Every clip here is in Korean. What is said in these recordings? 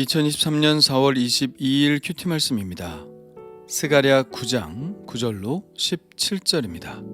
2023년 4월 22일 큐티 말씀입니다. 스가랴 9장 9절로 17절입니다.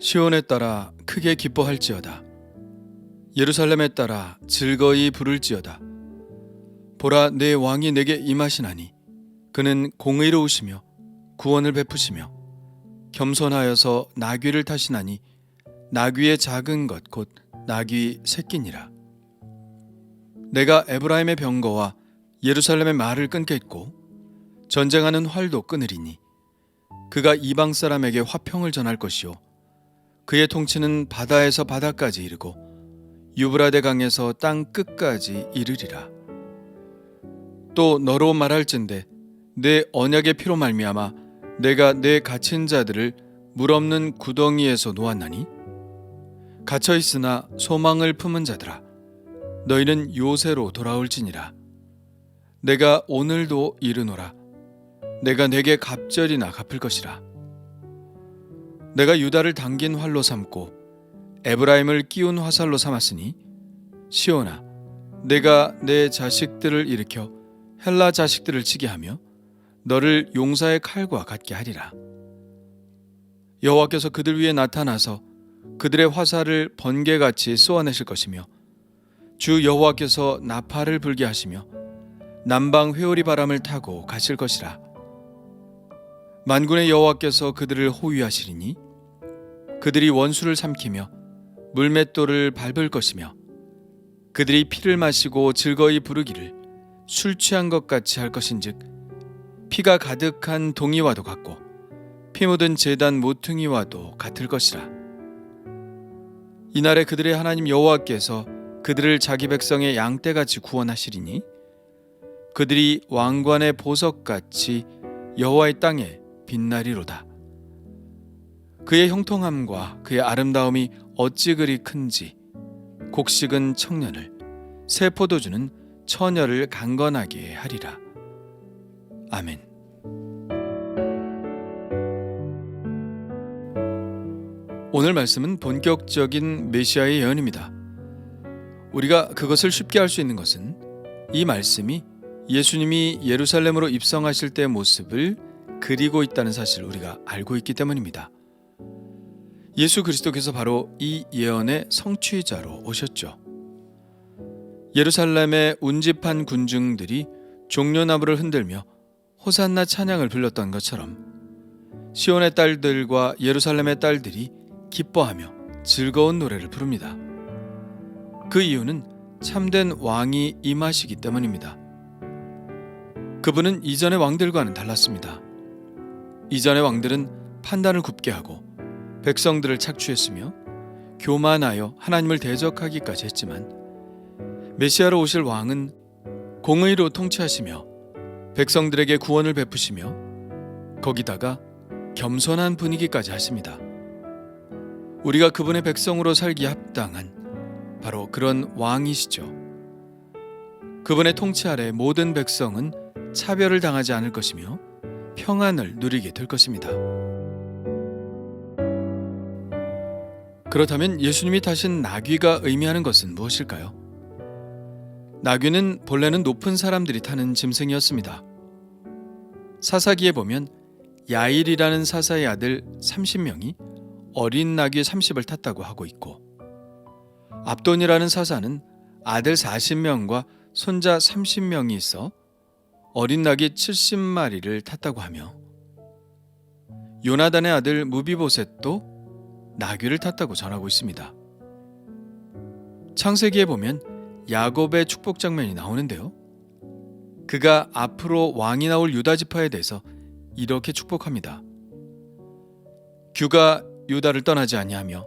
시온에 따라 크게 기뻐할지어다. 예루살렘에 따라 즐거이 부를지어다. 보라 내 왕이 내게 임하시나니 그는 공의로우시며 구원을 베푸시며 겸손하여서 나귀를 타시나니 나귀의 작은 것 곧 나귀 새끼니라. 내가 에브라임의 병거와 예루살렘의 말을 끊겠고 전쟁하는 활도 끊으리니 그가 이방 사람에게 화평을 전할 것이요 그의 통치는 바다에서 바다까지 이르고 유브라데 강에서 땅 끝까지 이르리라. 또 너로 말할진대 내 언약의 피로 말미암아 내가 내 갇힌 자들을 물 없는 구덩이에서 놓았나니 갇혀 있으나 소망을 품은 자들아 너희는 요새로 돌아올지니라. 내가 오늘도 이르노라. 내가 내게 갑절이나 갚을 것이라. 내가 유다를 당긴 활로 삼고 에브라임을 끼운 화살로 삼았으니 시온아 내가 내 자식들을 일으켜 헬라 자식들을 치게 하며 너를 용사의 칼과 같게 하리라. 여호와께서 그들 위에 나타나서 그들의 화살을 번개같이 쏘아내실 것이며 주 여호와께서 나팔을 불게 하시며 남방 회오리 바람을 타고 가실 것이라. 만군의 여호와께서 그들을 호위하시리니 그들이 원수를 삼키며 물맷돌을 밟을 것이며 그들이 피를 마시고 즐거이 부르기를 술 취한 것 같이 할 것인즉 피가 가득한 동이와도 같고 피 묻은 제단 모퉁이와도 같을 것이라 이날에 그들의 하나님 여호와께서 그들을 자기 백성의 양떼같이 구원하시리니 그들이 왕관의 보석같이 여호와의 땅에 빛나리로다. 그의 형통함과 그의 아름다움이 어찌 그리 큰지 곡식은 청년을 새 포도주는 처녀를 강건하게 하리라. 아멘. 오늘 말씀은 본격적인 메시아의 예언입니다. 우리가 그것을 쉽게 알수 있는 것은 이 말씀이 예수님이 예루살렘으로 입성하실 때의 모습을 그리고 있다는 사실을 우리가 알고 있기 때문입니다. 예수 그리스도께서 바로 이 예언의 성취자로 오셨죠. 예루살렘의 운집한 군중들이 종려나무를 흔들며 호산나 찬양을 불렀던 것처럼 시온의 딸들과 예루살렘의 딸들이 기뻐하며 즐거운 노래를 부릅니다. 그 이유는 참된 왕이 임하시기 때문입니다. 그분은 이전의 왕들과는 달랐습니다. 이전의 왕들은 판단을 굽게 하고 백성들을 착취했으며 교만하여 하나님을 대적하기까지 했지만 메시아로 오실 왕은 공의로 통치하시며 백성들에게 구원을 베푸시며 거기다가 겸손한 분위기까지 하십니다. 우리가 그분의 백성으로 살기 합당한 바로 그런 왕이시죠. 그분의 통치 아래 모든 백성은 차별을 당하지 않을 것이며 평안을 누리게 될 것입니다. 그렇다면 예수님이 타신 나귀가 의미하는 것은 무엇일까요? 나귀는 본래는 높은 사람들이 타는 짐승이었습니다. 사사기에 보면 야일이라는 사사의 아들 30명이 어린 나귀 30을 탔다고 하고 있고 압돈이라는 사사는 아들 40명과 손자 30명이 있어 어린 나귀 70마리를 탔다고 하며 요나단의 아들 무비보셋도 나귀를 탔다고 전하고 있습니다. 창세기에 보면 야곱의 축복 장면이 나오는데요. 그가 앞으로 왕이 나올 유다 지파에 대해서 이렇게 축복합니다. 규가 유다를 떠나지 아니하며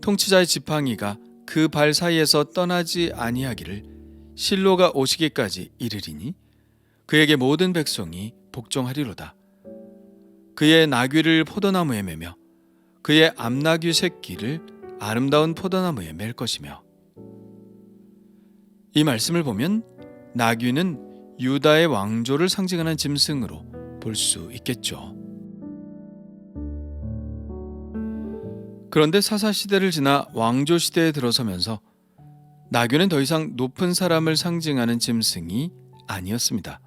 통치자의 지팡이가 그 발 사이에서 떠나지 아니하기를 실로가 오시기까지 이르리니 그에게 모든 백성이 복종하리로다. 그의 나귀를 포도나무에 매며 그의 암나귀 새끼를 아름다운 포도나무에 맬 것이며 이 말씀을 보면 나귀는 유다의 왕조를 상징하는 짐승으로 볼 수 있겠죠. 그런데 사사 시대를 지나 왕조 시대에 들어서면서 나귀는 더 이상 높은 사람을 상징하는 짐승이 아니었습니다.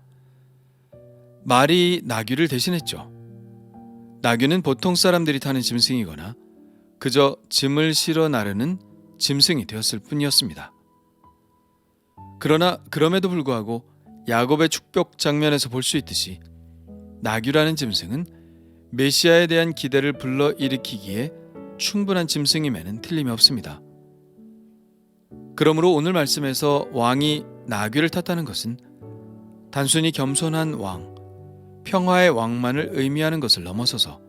말이 나귀를 대신했죠. 나귀는 보통 사람들이 타는 짐승이거나 그저 짐을 실어 나르는 짐승이 되었을 뿐이었습니다. 그러나 그럼에도 불구하고 야곱의 축복 장면에서 볼 수 있듯이 나귀라는 짐승은 메시아에 대한 기대를 불러일으키기에 충분한 짐승임에는 틀림이 없습니다. 그러므로 오늘 말씀에서 왕이 나귀를 탔다는 것은 단순히 겸손한 왕, 평화의 왕만을 의미하는 것을 넘어서서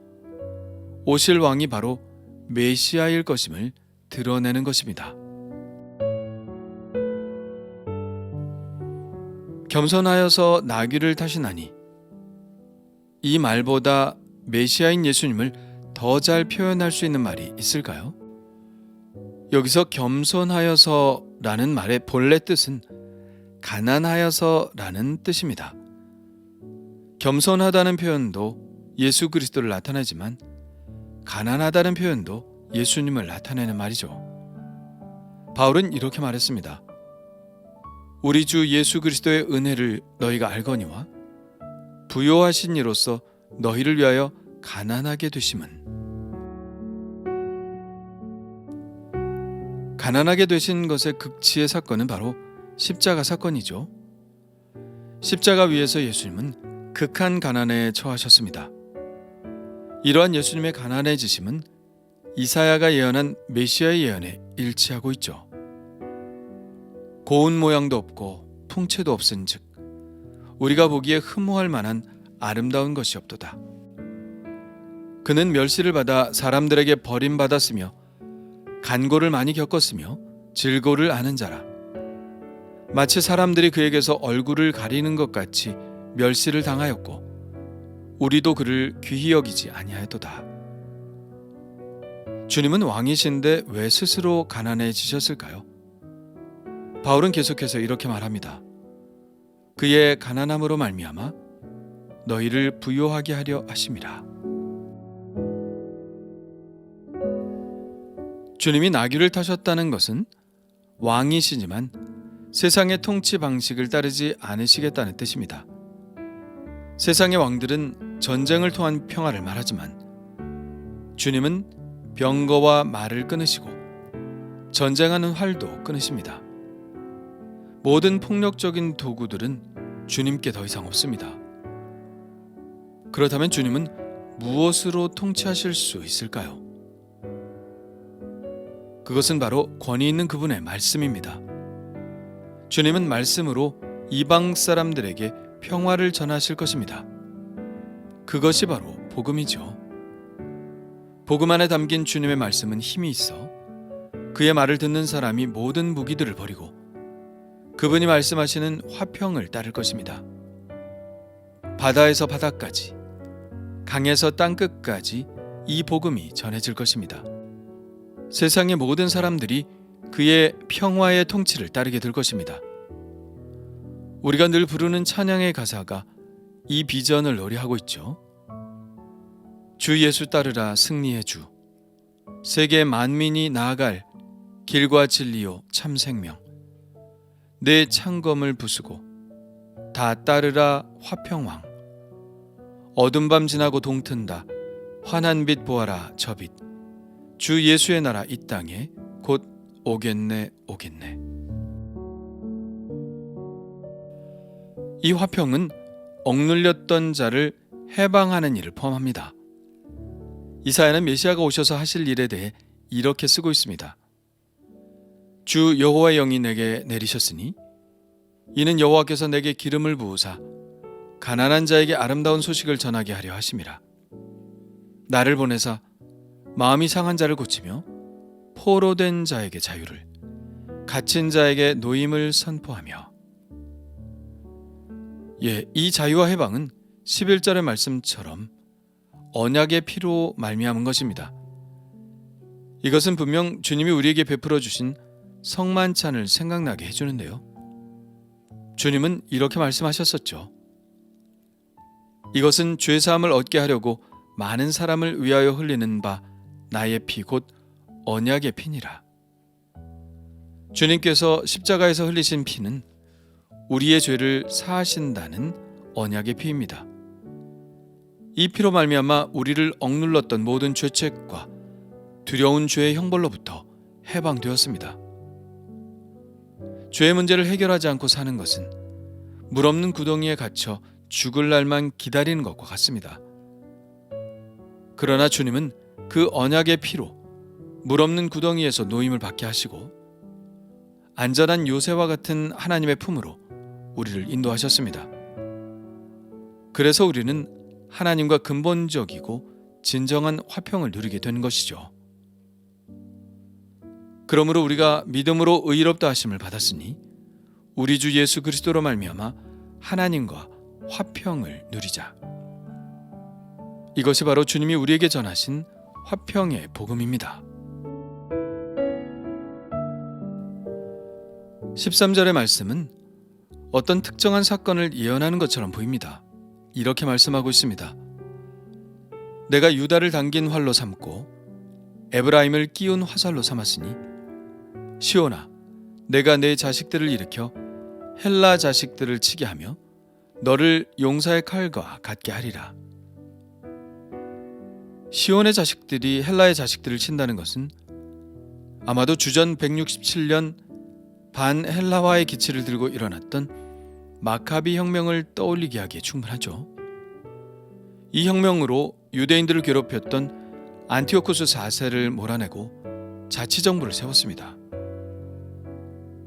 오실 왕이 바로 메시아일 것임을 드러내는 것입니다. 겸손하여서 나귀를 타시나니 이 말보다 메시아인 예수님을 더 잘 표현할 수 있는 말이 있을까요? 여기서 겸손하여서 라는 말의 본래 뜻은 가난하여서 라는 뜻입니다. 겸손하다는 표현도 예수 그리스도를 나타내지만 가난하다는 표현도 예수님을 나타내는 말이죠. 바울은 이렇게 말했습니다. 우리 주 예수 그리스도의 은혜를 너희가 알거니와 부요하신 이로서 너희를 위하여 가난하게 되심은 가난하게 되신 것의 극치의 사건은 바로 십자가 사건이죠. 십자가 위에서 예수님은 극한 가난에 처하셨습니다. 이러한 예수님의 가난해지심은 이사야가 예언한 메시아의 예언에 일치하고 있죠. 고운 모양도 없고 풍채도 없은즉 우리가 보기에 흠모할 만한 아름다운 것이 없도다. 그는 멸시를 받아 사람들에게 버림받았으며 간고를 많이 겪었으며 질고를 아는 자라. 마치 사람들이 그에게서 얼굴을 가리는 것 같이 멸시를 당하였고 우리도 그를 귀히 여기지 아니하였도다. 주님은 왕이신데 왜 스스로 가난해지셨을까요? 바울은 계속해서 이렇게 말합니다. 그의 가난함으로 말미암아 너희를 부요하게 하려 하심이라. 주님이 나귀를 타셨다는 것은 왕이시지만 세상의 통치 방식을 따르지 않으시겠다는 뜻입니다. 세상의 왕들은 전쟁을 통한 평화를 말하지만 주님은 병거와 말을 끊으시고 전쟁하는 활도 끊으십니다. 모든 폭력적인 도구들은 주님께 더 이상 없습니다. 그렇다면 주님은 무엇으로 통치하실 수 있을까요? 그것은 바로 권위 있는 그분의 말씀입니다. 주님은 말씀으로 이방 사람들에게 평화를 전하실 것입니다. 그것이 바로 복음이죠. 복음 안에 담긴 주님의 말씀은 힘이 있어 그의 말을 듣는 사람이 모든 무기들을 버리고 그분이 말씀하시는 화평을 따를 것입니다. 바다에서 바다까지, 강에서 땅 끝까지 이 복음이 전해질 것입니다. 세상의 모든 사람들이 그의 평화의 통치를 따르게 될 것입니다. 우리가 늘 부르는 찬양의 가사가 이 비전을 노래하고 있죠. 주 예수 따르라 승리의 주. 세계 만민이 나아갈 길과 진리요 참 생명. 내 창검을 부수고 다 따르라 화평왕. 어둠 밤 지나고 동튼다. 환한 빛 보아라 저 빛. 주 예수의 나라 이 땅에 곧 오겠네 오겠네. 이 화평은 억눌렸던 자를 해방하는 일을 포함합니다. 이사야는 메시아가 오셔서 하실 일에 대해 이렇게 쓰고 있습니다. 주 여호와의 영이 내게 내리셨으니 이는 여호와께서 내게 기름을 부으사 가난한 자에게 아름다운 소식을 전하게 하려 하심이라. 나를 보내사 마음이 상한 자를 고치며 포로된 자에게 자유를 갇힌 자에게 노임을 선포하며 예, 이 자유와 해방은 11절의 말씀처럼 언약의 피로 말미암은 것입니다. 이것은 분명 주님이 우리에게 베풀어 주신 성만찬을 생각나게 해 주는데요. 주님은 이렇게 말씀하셨었죠. 이것은 죄 사함을 얻게 하려고 많은 사람을 위하여 흘리는 바 나의 피 곧 언약의 피니라. 주님께서 십자가에서 흘리신 피는 우리의 죄를 사하신다는 언약의 피입니다. 이 피로 말미암아 우리를 억눌렀던 모든 죄책과 두려운 죄의 형벌로부터 해방되었습니다. 죄의 문제를 해결하지 않고 사는 것은 물 없는 구덩이에 갇혀 죽을 날만 기다리는 것과 같습니다. 그러나 주님은 그 언약의 피로 물 없는 구덩이에서 노임을 받게 하시고 안전한 요새와 같은 하나님의 품으로 우리를 인도하셨습니다. 그래서 우리는 하나님과 근본적이고 진정한 화평을 누리게 된 것이죠. 그러므로 우리가 믿음으로 의롭다 하심을 받았으니 우리 주 예수 그리스도로 말미암아 하나님과 화평을 누리자. 이것이 바로 주님이 우리에게 전하신 화평의 복음입니다. 13절의 말씀은 어떤 특정한 사건을 예언하는 것처럼 보입니다. 이렇게 말씀하고 있습니다. 내가 유다를 당긴 활로 삼고 에브라임을 끼운 화살로 삼았으니 시온아 내가 내 자식들을 일으켜 헬라 자식들을 치게 하며 너를 용사의 칼과 같게 하리라. 시온의 자식들이 헬라의 자식들을 친다는 것은 아마도 주전 167년 반 헬라화의 기치를 들고 일어났던 마카비 혁명을 떠올리게 하기에 충분하죠. 이 혁명으로 유대인들을 괴롭혔던 안티오코스 4세를 몰아내고 자치 정부를 세웠습니다.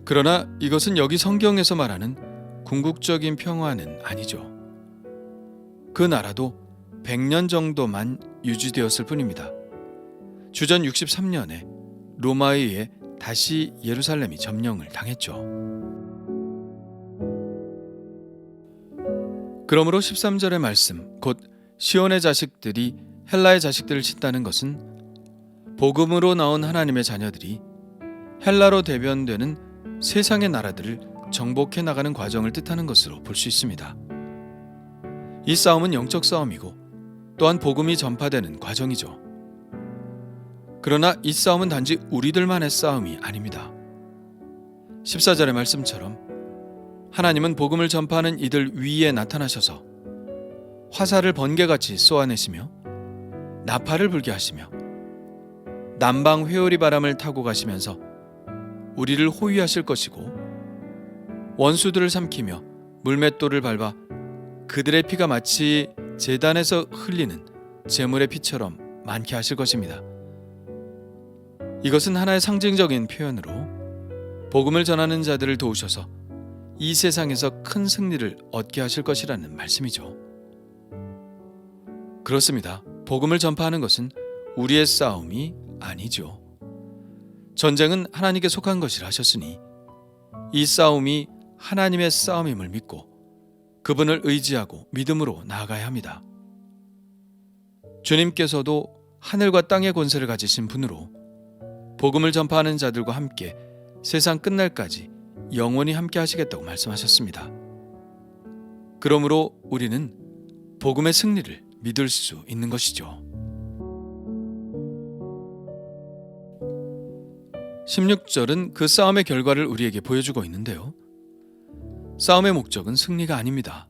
그러나 이것은 여기 성경에서 말하는 궁극적인 평화는 아니죠. 그 나라도 100년 정도만 유지되었을 뿐입니다. 주전 63년에 로마에 의해 다시 예루살렘이 점령을 당했죠. 그러므로 13절의 말씀, 곧 시온의 자식들이 헬라의 자식들을 친다는 것은 복음으로 나온 하나님의 자녀들이 헬라로 대변되는 세상의 나라들을 정복해 나가는 과정을 뜻하는 것으로 볼 수 있습니다. 이 싸움은 영적 싸움이고 또한 복음이 전파되는 과정이죠. 그러나 이 싸움은 단지 우리들만의 싸움이 아닙니다. 14절의 말씀처럼 하나님은 복음을 전파하는 이들 위에 나타나셔서 화살을 번개같이 쏘아내시며 나팔을 불게 하시며 남방 회오리 바람을 타고 가시면서 우리를 호위하실 것이고 원수들을 삼키며 물맷돌을 밟아 그들의 피가 마치 재단에서 흘리는 재물의 피처럼 많게 하실 것입니다. 이것은 하나의 상징적인 표현으로 복음을 전하는 자들을 도우셔서 이 세상에서 큰 승리를 얻게 하실 것이라는 말씀이죠. 그렇습니다. 복음을 전파하는 것은 우리의 싸움이 아니죠. 전쟁은 하나님께 속한 것이라 하셨으니 이 싸움이 하나님의 싸움임을 믿고 그분을 의지하고 믿음으로 나아가야 합니다. 주님께서도 하늘과 땅의 권세를 가지신 분으로 복음을 전파하는 자들과 함께 세상 끝날까지 영원히 함께 하시겠다고 말씀하셨습니다. 그러므로 우리는 복음의 승리를 믿을 수 있는 것이죠. 16절은 그 싸움의 결과를 우리에게 보여주고 있는데요. 싸움의 목적은 승리가 아닙니다.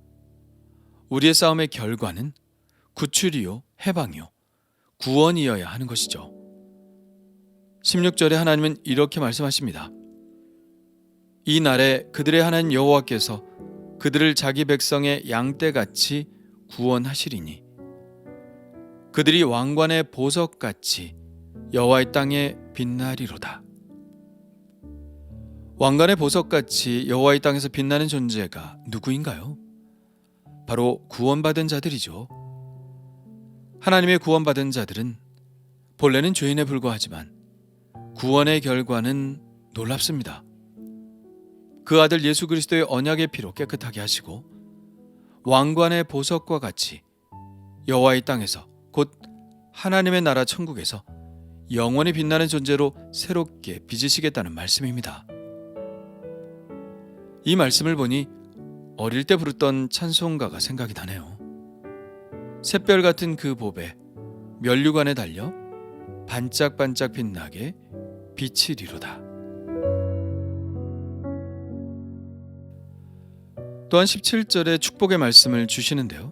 우리의 싸움의 결과는 구출이요, 해방이요, 구원이어야 하는 것이죠. 16절에 하나님은 이렇게 말씀하십니다. 이 날에 그들의 하나님 여호와께서 그들을 자기 백성의 양떼같이 구원하시리니 그들이 왕관의 보석같이 여호와의 땅에 빛나리로다. 왕관의 보석같이 여호와의 땅에서 빛나는 존재가 누구인가요? 바로 구원받은 자들이죠. 하나님의 구원받은 자들은 본래는 죄인에 불과하지만 구원의 결과는 놀랍습니다. 그 아들 예수 그리스도의 언약의 피로 깨끗하게 하시고 왕관의 보석과 같이 여호와의 땅에서 곧 하나님의 나라 천국에서 영원히 빛나는 존재로 새롭게 빚으시겠다는 말씀입니다. 이 말씀을 보니 어릴 때 부르던 찬송가가 생각이 나네요. 샛별 같은 그 보배 면류관에 달려 반짝반짝 빛나게 빛이리로다. 또한 17절에 축복의 말씀을 주시는데요.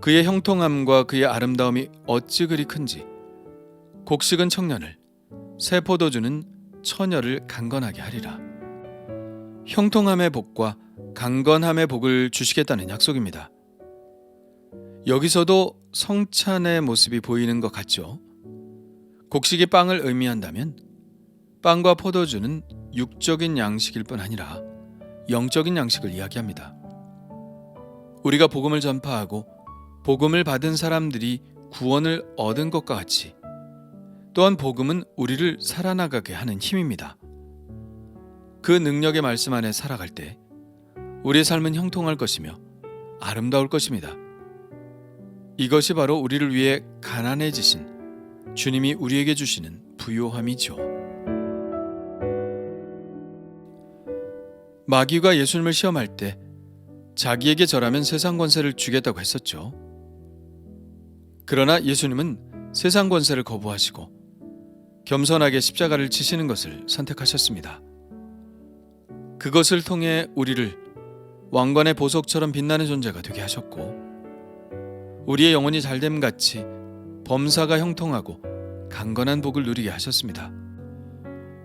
그의 형통함과 그의 아름다움이 어찌 그리 큰지 곡식은 청년을 새 포도주는 처녀를 강건하게 하리라. 형통함의 복과 강건함의 복을 주시겠다는 약속입니다. 여기서도 성찬의 모습이 보이는 것 같죠. 곡식이 빵을 의미한다면 빵과 포도주는 육적인 양식일 뿐 아니라 영적인 양식을 이야기합니다. 우리가 복음을 전파하고 복음을 받은 사람들이 구원을 얻은 것과 같이 또한 복음은 우리를 살아나가게 하는 힘입니다. 그 능력의 말씀 안에 살아갈 때 우리의 삶은 형통할 것이며 아름다울 것입니다. 이것이 바로 우리를 위해 가난해지신 주님이 우리에게 주시는 부요함이죠. 마귀가 예수님을 시험할 때 자기에게 절하면 세상 권세를 주겠다고 했었죠. 그러나 예수님은 세상 권세를 거부하시고 겸손하게 십자가를 지시는 것을 선택하셨습니다. 그것을 통해 우리를 왕관의 보석처럼 빛나는 존재가 되게 하셨고 우리의 영혼이 잘됨 같이 범사가 형통하고 강건한 복을 누리게 하셨습니다.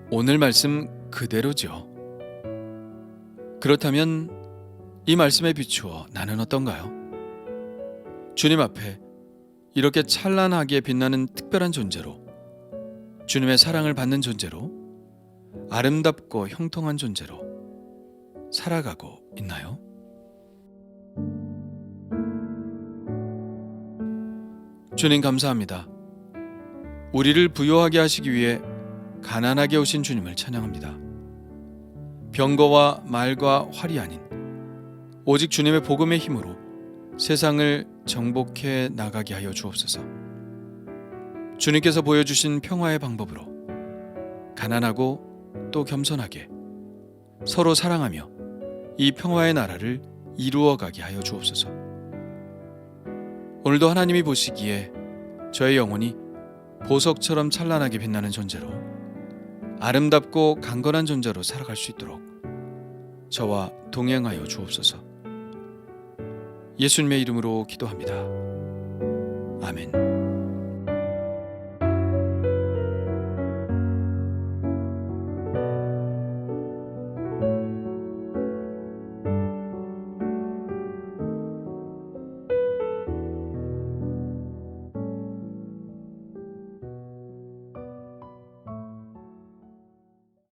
오늘 말씀 그대로죠. 그렇다면 이 말씀에 비추어 나는 어떤가요? 주님 앞에 이렇게 찬란하게 빛나는 특별한 존재로 주님의 사랑을 받는 존재로 아름답고 형통한 존재로 살아가고 있나요? 주님 감사합니다. 우리를 부요하게 하시기 위해 가난하게 오신 주님을 찬양합니다. 병거와 말과 활이 아닌 오직 주님의 복음의 힘으로 세상을 정복해 나가게 하여 주옵소서. 주님께서 보여주신 평화의 방법으로 가난하고 또 겸손하게 서로 사랑하며 이 평화의 나라를 이루어 가게 하여 주옵소서. 오늘도 하나님이 보시기에 저의 영혼이 보석처럼 찬란하게 빛나는 존재로 아름답고 강건한 존재로 살아갈 수 있도록 저와 동행하여 주옵소서. 예수님의 이름으로 기도합니다. 아멘.